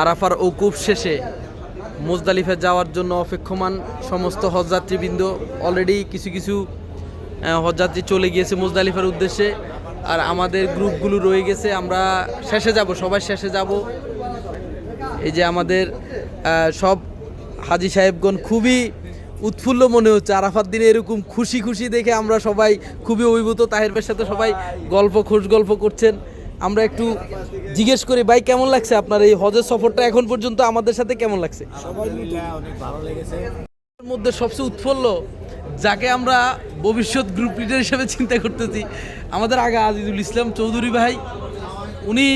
আরাফার ঔকুফ শেষে মুজদালিফে যাওয়ার জন্য অপেক্ষমান সমস্ত হজযাত্রীবৃন্দ অলরেডি কিছু কিছু হজযাত্রী চলে গিয়েছে মুজদালিফার উদ্দেশ্যে। আর আমাদের গ্রুপগুলো রয়ে গেছে, আমরা শেষে যাব, সবাই শেষে যাব। এই যে আমাদের সব হাজি সাহেবগণ খুবই উৎফুল্ল মনে হচ্ছে, আরাফার দিনে এরকম খুশি খুশি দেখে আমরা সবাই খুবই অভিভূত। তাহের সাথে সবাই গল্প খোশ গল্প করছেন। আমরা একটু জিজ্ঞেস করি ভাই কেমন লাগছে আপনার এই হজের সফরটা? এখন পর্যন্ত আমাদের সাথে কেমন লাগছে? এর মধ্যে সবচেয়ে উৎফুল্ল যাকে আমরা ভবিষ্যৎ গ্রুপ লিডার হিসেবে চিন্তা করতেছি আমাদের আগে আজিজুল ইসলাম চৌধুরী ভাই। উনি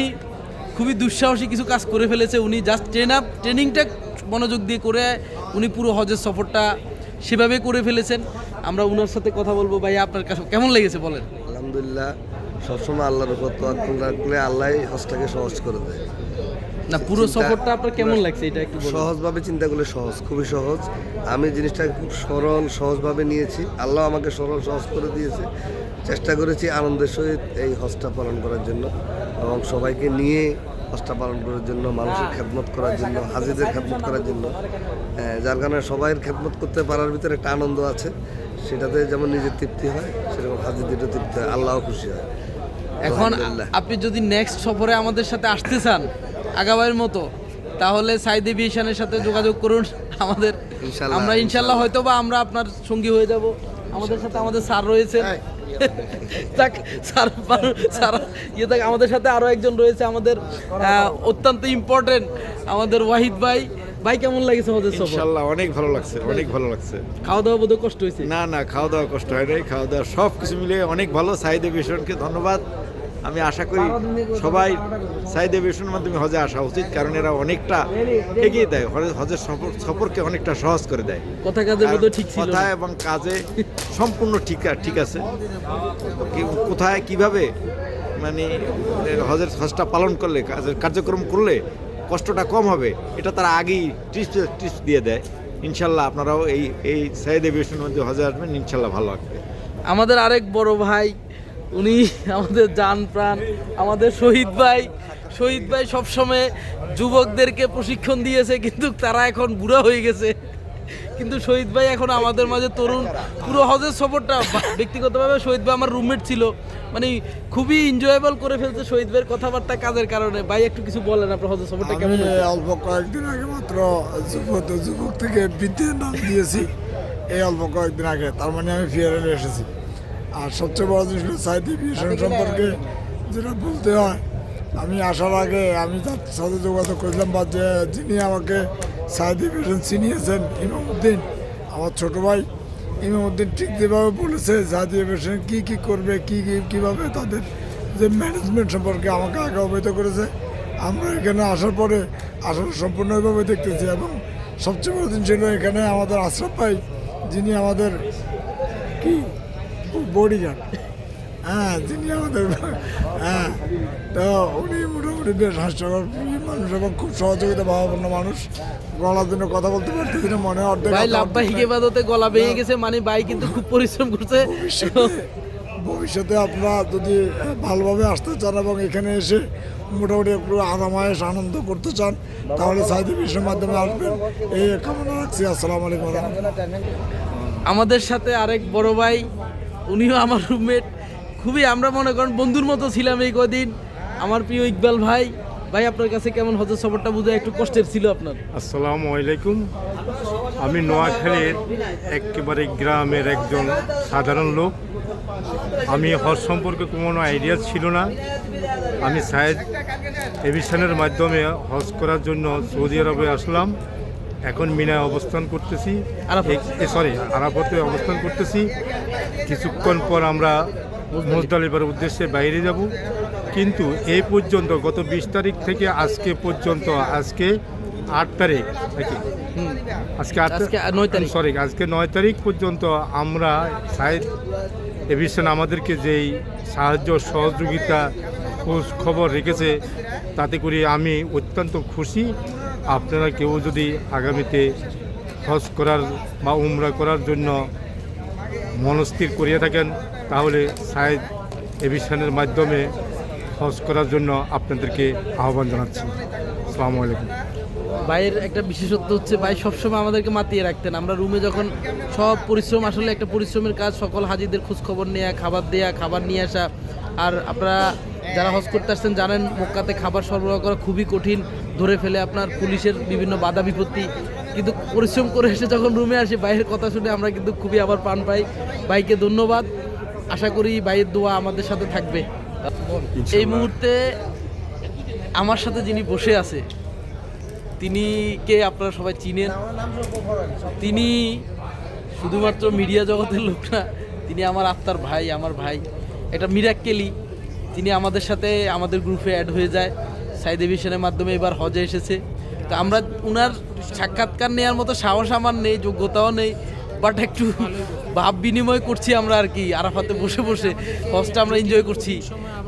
খুবই দুঃসাহসী কিছু কাজ করে ফেলেছে। উনি জাস্ট ট্রেন আপ ট্রেনিংটা মনোযোগ দিয়ে করে উনি পুরো হজের সফরটা সেভাবে করে ফেলেছেন। আমরা ওনার সাথে কথা বলব। ভাই আপনার কাছে কেমন লেগেছে বলেন? আলহামদুলিল্লাহ। সবসময় আল্লাহর উপর তোয়াক্কুল রাখলে আল্লাহ হজটাকে সহজ করে দেয়। না পুরো সফরটা আপনার কেমন লাগছে এটা একটু সহজভাবে চিন্তা করলে সহজ খুবই সহজ। আমি জিনিসটাকে খুব সরল সহজভাবে নিয়েছি। আল্লাহ আমাকে সরল সহজ করে দিয়েছে। চেষ্টা করেছি আনন্দের সহিত এই হজটা পালন করার জন্য এবং সবাইকে নিয়ে হজটা পালন করার জন্য মানুষের খেদমত করার জন্য হাজিদের খেদমত করার জন্য। হ্যাঁ, যার কারণে সবাইয়ের খেদমত করতে পারার ভিতরে একটা আনন্দ আছে। সেটাতে যেমন নিজের তৃপ্তি হয় সেরকম হাজিদেরও তৃপ্তি হয় আল্লাহও খুশি হয়। এখন আপনি যদি নেক্সট সফরে আমাদের সাথে আসতে চান আগাবাইয়ের মতো তাহলে সাইদ এভিয়েশনের সাথে যোগাযোগ করুন আমাদের। ইনশাল্লাহ, আমরা ইনশাল্লাহ হয়তো বা আমরা আপনার সঙ্গী হয়ে যাব। আমাদের সাথে আমাদের স্যার রয়েছে থাক স্যার স্যার ইয়ে থাক আমাদের সাথে আরও একজন রয়েছে আমাদের আহ, অত্যন্ত ইম্পর্টেন্ট আমাদের ওয়াহিদ ভাই। ভাই কেমন লাগছে আমাদের সফর? ইনশাল্লাহ অনেক ভালো লাগছে অনেক ভালো লাগছে। খাওয়া দাওয়া বোধহয় কষ্ট হয়েছে। না না খাওয়া দাওয়া কষ্ট হয় নাই খাওয়া দাওয়া সব কিছু মিলে অনেক ভালো। সাইদে ভীষণকে ধন্যবাদ। আমি আশা করি সবাই সাইদে ভীষণের মাধ্যমে হজে আসা উচিত কারণ এরা অনেকটা এগিয়ে দেয়। হজে- হজের সফর সফরকে অনেকটা সহজ করে দেয়। কথা কাজের মধ্যে ঠিক ছিল কথা এবং কাজে সম্পূর্ণ ঠিক ঠিক আছে। কোথায় কীভাবে মানে হজের হজটা পালন করলে কাজের কার্যক্রম করলে কষ্টটা কম হবে এটা তারা আগেই টিপস টিপস দিয়ে দেয়। ইনশাল্লাহ আপনারাও এই এই সাইদ এভিয়েশনের মধ্যে হজে আসবেন ইনশাল্লাহ ভালো লাগবে। আমাদের আরেক বড় ভাই উনি আমাদের জান প্রাণ আমাদের শহীদ ভাই। শহীদ ভাই সবসময় যুবকদেরকে প্রশিক্ষণ দিয়েছে কিন্তু তারা এখন বুড়া হয়ে গেছে। কিন্তু শহীদ ভাই এখন আমাদের মাঝে তরুণ। পুরো হজের সফরটা ব্যক্তিগতভাবে শহীদ ভাই আমার রুমমেট ছিল। মানে খুবই এনজয়েবল করে ফেলছে শহীদ ভাইয়ের কথাবার্তা কাজের কারণে। ভাই একটু কিছু বলেন আপনার হজের সফরটা কেমন অল্প কয়েকদিন আগে মাত্র যুবক যুবক থেকে বৃদ্ধের নাম দিয়েছি। এই অল্প কয়েকদিন আগে তার মানে আমি ফিয়ারে এসেছি। আর সবচেয়ে বড় জিনিস হলো সাহিত্য সম্পর্কে যেটা বলতে হয় আমি আসার আগে আমি তার সাথে যোগাযোগ করেছিলাম বা যে যিনি আমাকে সাহিত্য বিভীষণ চিনিয়েছেন ইমামুদ্দিন আমার ছোট ভাই। ইমামুদ্দিন ঠিক যেভাবে বলেছে সাহিত্য বিভীষণ কী কী করবে কী কী কীভাবে তাদের যে ম্যানেজমেন্ট সম্পর্কে আমাকে আগে অবহিত করেছে। আমরা এখানে আসার পরে আসলে সম্পূর্ণভাবে দেখতেছি এবং সবচেয়ে বড় দিন ছিল এখানে আমাদের আশরাফ ভাই যিনি আমাদের কি? বডিগার্ড হ্যাঁ যিনি আমাদের হ্যাঁ তো উনি মোটামুটি বেশ হাস্যকর। মানুষ এবং খুব সহযোগিতা ভাবাপন্ন মানুষ। গলার জন্য কথা বলতে পারতেছি না মনে অর্ধেক ভাই লাভবাই অর্ধেক গলা ভেঙে গেছে মানে ভাই কিন্তু খুব পরিশ্রম করছে। ভবিষ্যতে ভবিষ্যতে আপনারা যদি ভালোভাবে আসতে চান এবং এখানে এসে মোটামুটি একটু আরামায়েশ আনন্দ করতে চান তাহলে সাইদি বিশ্বের মাধ্যমে আসবেন। এই কামনা রাখছি আসসালামু আলাইকুম। আমাদের সাথে আরেক বড় ভাই উনিও আমার রুমমেট খুবই আমরা মনে করেন বন্ধুর মতো ছিলাম এই কদিন। আমার প্রিয় ইকবাল ভাই ভাই, আপনার কাছে কেমন হজর সফরটা বুঝে একটু কষ্টের ছিল আপনার? আসসালামু আলাইকুম। আমি নোয়াখালীর একেবারে গ্রামের একজন সাধারণ লোক। আমি হজ সম্পর্কে কোনো আইডিয়া ছিল না। আমি সায়েদ এভিশনের মাধ্যমে হজ করার জন্য সৌদি আরবে আসলাম। এখন মিনায় অবস্থান করতেছি। সরি আরাফতে অবস্থান করতেছি। কিছুক্ষণ পর আমরা মুজদালিফার উদ্দেশ্যে বাইরে যাব। কিন্তু এই পর্যন্ত গত বিশ তারিখ থেকে আজকে পর্যন্ত আজকে আট তারিখ নাকি? আজকে আট আজকে নয় তারিখ। সরি আজকে নয় তারিখ পর্যন্ত আমরা সাইড এভিশন আমাদেরকে যেই সাহায্য সহযোগিতা খোঁজ খবর রেখেছে তাতে করে আমি অত্যন্ত খুশি। আপনারা কেউ যদি আগামীতে হজ করার বা উমরা করার জন্য মনস্থির করিয়া থাকেন, তাহলে সাইদ এভিশনের মাধ্যমে হজ করার জন্য আপনাদেরকে আহ্বান জানাচ্ছি। আসসালামু আলাইকুম। ভাইয়ের একটা বিশেষত্ব হচ্ছে, ভাই সবসময় আমাদেরকে মাতিয়ে রাখতেন। আমরা রুমে যখন সব পরিশ্রম, আসলে একটা পরিশ্রমের কাজ, সকল হাজিদের খোঁজখবর নেওয়া খাবার দেয়া, খাবার নিয়ে আসা। আর আপনারা যারা হজ করতে আসছেন, জানেন, মক্কাতে খাবার সরবরাহ করা খুবই কঠিন। ধরে ফেলে আপনার পুলিশের বিভিন্ন বাধা বিপত্তি। কিন্তু পরিশ্রম করে এসে যখন রুমে আসে বাইরের কথা শুনে আমরা কিন্তু খুবই আবার প্রাণ পাই। ভাইকে ধন্যবাদ। আশা করি ভাইয়ের দোয়া আমাদের সাথে থাকবে। এই মুহূর্তে আমার সাথে যিনি বসে আছে তিনি কে আপনারা সবাই চিনেন? তিনি শুধুমাত্র মিডিয়া জগতের লোক না তিনি আমার আত্মার ভাই আমার ভাই। এটা মিরাক্কেলি। তিনি আমাদের সাথে আমাদের গ্রুপে অ্যাড হয়ে যায়। সাইদ এভিশনের মাধ্যমে এবার হজে এসেছে। তো আমরা উনার সাক্ষাৎকার নেওয়ার মতো সাহস আমার নেই যোগ্যতাও নেই বাট একটু ভাব বিনিময় করছি আমরা আর কি আরাফাতে বসে বসে হজটা আমরা এনজয় করছি।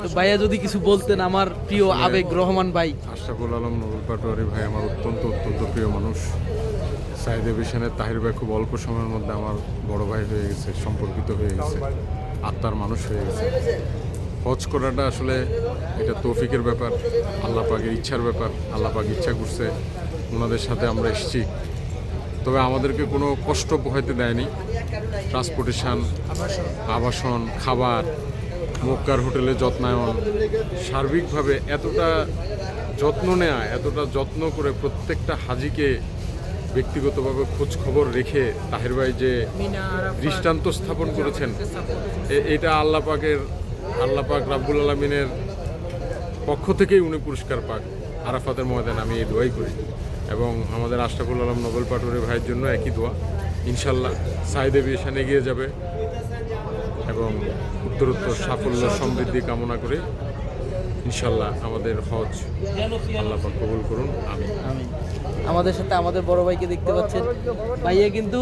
তো ভাইয়া যদি কিছু বলতেন আমার প্রিয় আবেগ রহমান ভাই। আশরাফুল আলম নবুল পাটোয়ারি ভাই আমার অত্যন্ত অত্যন্ত প্রিয় মানুষ। সাইদ এভিশনের তাহির ভাই খুব অল্প সময়ের মধ্যে আমার বড় ভাই হয়ে গেছে সম্পর্কিত হয়ে গেছে আত্মার মানুষ হয়ে গেছে। হজ করাটা আসলে এটা তৌফিকের ব্যাপার আল্লাহ পাকের ইচ্ছার ব্যাপার আল্লাহ পাক ইচ্ছা করছে ওনাদের সাথে আমরা এসেছি। তবে আমাদেরকে কোনো কষ্ট পোহাইতে দেয়নি। ট্রান্সপোর্টেশন আবাসন খাবার মক্কার হোটেলে যত্নায়ন সার্বিকভাবে এতটা যত্ন নেওয়া এতটা যত্ন করে প্রত্যেকটা হাজিকে ব্যক্তিগতভাবে খোঁজ খবর রেখে তাহের ভাই যে দৃষ্টান্ত স্থাপন করেছেন এটা আল্লাহ পাকের আল্লাহ পাক রাব্বুল আলমিনের পক্ষ থেকেই উনি পুরস্কার পাক। আরাফাতের ময়দান আমি এই দোয়াই করি। এবং আমাদের আশরাফুল আলম নোবেল পাটোয়ারি ভাইয়ের জন্য একই দোয়া। ইনশাল্লাহ সাইদ এভিয়েশন এগিয়ে যাবে এবং উত্তরোত্তর সাফল্য সমৃদ্ধি কামনা করে ইনশাল্লাহ আমাদের হজ আল্লাহ কবুল করুন। আমি আমাদের সাথে আমাদের বড় ভাইকে দেখতে পাচ্ছেন। ভাইয়া কিন্তু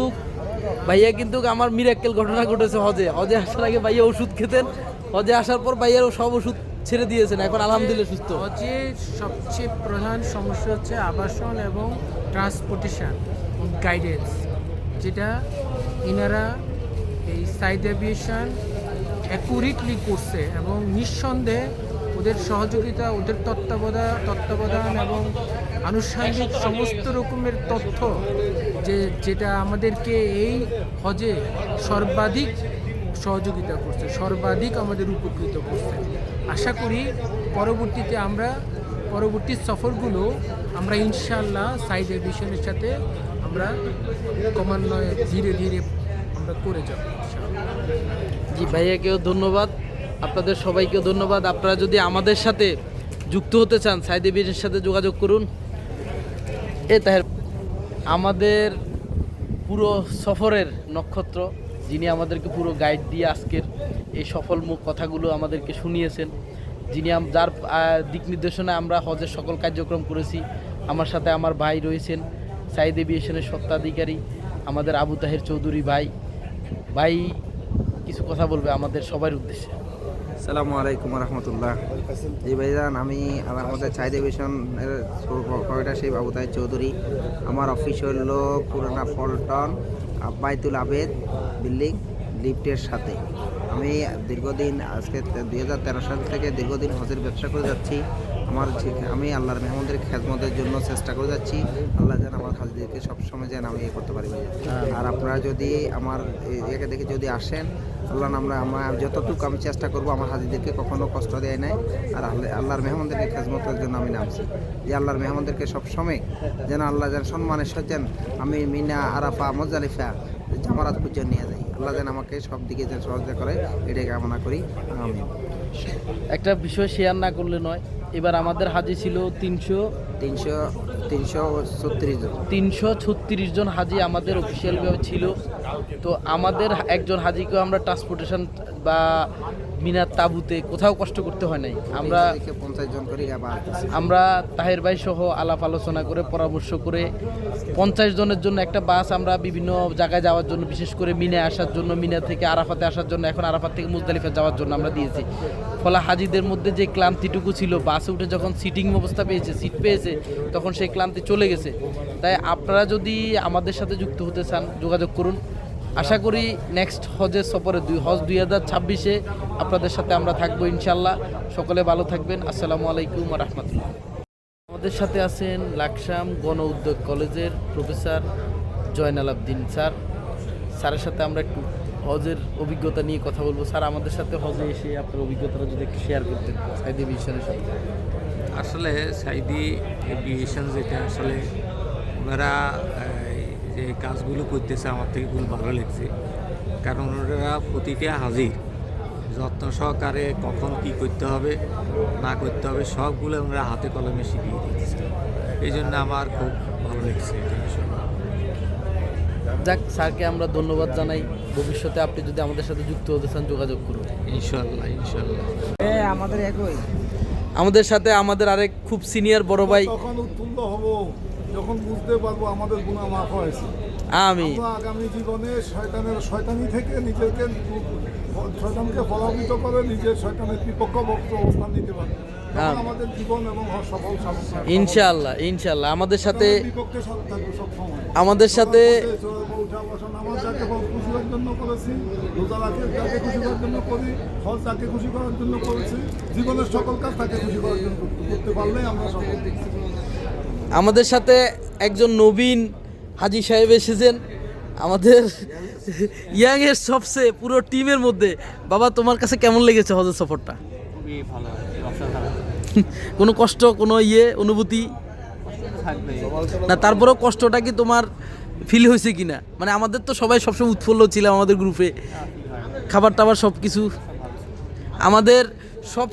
ভাইয়া কিন্তু আমার মিরাক্কেল ঘটনা ঘটেছে হজে। হজে আসার আগে ভাইয়া ওষুধ খেতেন। হজে আসার পর ভাইয়ারও সব ওষুধ ছেড়ে দিয়েছেন এখন আলহামদুলিল্লাহ সুস্থ। হজে সবচেয়ে প্রধান সমস্যা হচ্ছে আবাসন এবং ট্রান্সপোর্টেশন গাইডেন্স যেটা ইনারা এই সাইড অ্যাভিয়েশন অ্যাকুরেটলি করছে এবং নিঃসন্দেহে ওদের সহযোগিতা ওদের তত্ত্বাবধান তত্ত্বাবধান এবং আনুষঙ্গিক সমস্ত রকমের তথ্য যে যেটা আমাদেরকে এই হজে সর্বাধিক সহযোগিতা করছে, সর্বাধিক আমাদের উপকৃত করছে। আশা করি পরবর্তীতে আমরা, পরবর্তী সফরগুলো আমরা ইনশাল্লাহ সাইড এডিশনের সাথে আমরা ক্রমান্বয়ে ধীরে ধীরে আমরা করে যাব। জি, ভাইয়াকেও ধন্যবাদ। আপনাদের সবাইকেও ধন্যবাদ। আপনারা যদি আমাদের সাথে যুক্ত হতে চান, সাইদি বীরের সাথে যোগাযোগ করুন। এ তাহের আমাদের পুরো সফরের নক্ষত্র যিনি আমাদেরকে পুরো গাইড দিয়ে আজকের এই সফল মুখ কথাগুলো আমাদেরকে শুনিয়েছেন, যিনি যার দিক নির্দেশনায় আমরা হজের সকল কার্যক্রম করেছি, আমার সাথে আমার ভাই রয়েছেন, সাইদ এভিয়েশনের সত্ত্বাধিকারী আমাদের আবু তাহের চৌধুরী ভাই। ভাই, কিছু কথা বলবে আমাদের সবার উদ্দেশ্যে। সালামু আলাইকুম রহমতুল্লাহ। জি ভাইজান, আমি আমাদের চাই ডিভিশন কয়টা সেই বাবু তাই চৌধুরী। আমার অফিস হল পুরানা পল্টন। বাইতুল আবেদ বিল্ডিং লিফটের সাথে। আমি দীর্ঘদিন আজকে দুই হাজার তেরো সাল থেকে দীর্ঘদিন হজের ব্যবসা করে যাচ্ছি। আমার যে- আমি আল্লাহর মেহমানদের খেদমতের জন্য চেষ্টা করে যাচ্ছি। আল্লাহ যেন আমার হাজিদেরকে সবসময় যেন আমি ইয়ে করতে পারি আর আপনারা যদি আমার একে দেখে যদি আসেন আল্লাহ আমরা আমার যতটুকু আমি চেষ্টা করব আমার হাজিদেরকে কখনো কষ্ট দেয় নাই। আর আল্লাহ আল্লাহর মেহমানদেরকে খেজমতের জন্য আমি নামছি। যে আল্লাহর মেহমানদেরকে সবসময় যেন আল্লাহ যেন সম্মানের সজ্জেন। আমি মিনা আরাফা মজালিফা জামারাত পর্যন্ত নিয়ে যাই। আল্লাহ যেন আমাকে সব দিকে যেন সহযোগিতা করে এটাই কামনা করি। আমি একটা বিষয় শেয়ার না করলে নয় এবার আমাদের হাজি ছিল তিনশো তিনশো তিনশো ছত্রিশ জন। তিনশো ছত্রিশ জন হাজি আমাদের অফিসিয়ালভাবে ছিল। তো আমাদের একজন হাজিকেও আমরা ট্রান্সপোর্টেশন বা মিনার তাবুতে কোথাও কষ্ট করতে হয় নাই। আমরা পঞ্চাশ জন করে আমরা তাহের ভাই সহ আলাপ আলোচনা করে পরামর্শ করে পঞ্চাশ জনের জন্য একটা বাস আমরা বিভিন্ন জায়গায় যাওয়ার জন্য বিশেষ করে মিনে আসার জন্য মিনা থেকে আরাফাতে আসার জন্য এখন আরাফাত থেকে মুজদালিফা যাওয়ার জন্য আমরা দিয়েছি। ফলে হাজিদের মধ্যে যে ক্লান্তিটুকু ছিল বাসে উঠে যখন সিটিং অবস্থা পেয়েছে সিট পেয়েছে তখন সেই ক্লান্তি চলে গেছে। তাই আপনারা যদি আমাদের সাথে যুক্ত হতে চান যোগাযোগ করুন। আশা করি নেক্সট হজের সফরে দুই হজ দুই হাজার ছাব্বিশে আপনাদের সাথে আমরা থাকব ইনশাল্লাহ সকলে ভালো থাকবেন। আসসালামু আলাইকুম রহমতুল্লাহ আমাদের সাথে আছেন লাকসাম গণ উদ্যোগ কলেজের প্রফেসর জয়নাল আবদিন স্যার। স্যারের সাথে আমরা একটু হজের অভিজ্ঞতা নিয়ে কথা বলব। স্যার, আমাদের সাথে হজে এসে আপনার অভিজ্ঞতাটা যদি একটু শেয়ার করতেন, সাইদি মিশনের সাথে। আসলে সাইদি এভিয়েশন যেটা, আসলে ওনারা যে কাজগুলো করতেছে আমার থেকে খুব ভালো লাগছে। কারণ ওনারা প্রতিটা হাজির যত্ন সহকারে কখন কি করতে হবে না করতে হবে সবগুলো ওনারা হাতে কলমে শিখিয়ে দিচ্ছে এই জন্য আমার খুব ভালো লাগছে এটা যাক স্যারকে আমরা ধন্যবাদ জানাই। ভবিষ্যতে আপনি যদি আমাদের সাথে যুক্ত হতে চান যোগাযোগ করুন। ইনশাল্লাহ ইনশাল্লাহ আমাদের একই। আমাদের সাথে আমাদের আরেক খুব সিনিয়র বড় ভাই। তখন উৎফুল্ল হব? যখন বুঝতে পারব আমাদের গুণা মাফ হয়েছে। আমি আগামী জীবনে শয়তানের শয়তানি থেকে নিজেকে শয়তানকে ফলাবিত করে নিজের শয়তানের বিপক্ষ বক্ত অবস্থান নিতে পারব। তখন আমিন। আমাদের সাথে আমাদের সাথে জীবনের সকল কাজ তাকে খুশি করার জন্য করতে পারলেই আমরা সফল আমাদের সাথে একজন নবীন হাজি সাহেব এসেছেন। আমাদের ইয়াং এর সবচেয়ে পুরো টিমের মধ্যে। বাবা তোমার কাছে কেমন লেগেছে হজের সফরটা? খুবই ভালো অসাধারণ। কোনো কষ্ট কোনো ইয়ে অনুভূতি? না তারপরেও কষ্টটা কি তোমার ফিল হয়েছে কি না মানে আমাদের তো সবাই সবসময় উৎফুল্ল ছিলাম আমাদের গ্রুপে খাবার টাবার সব কিছু আমাদের সব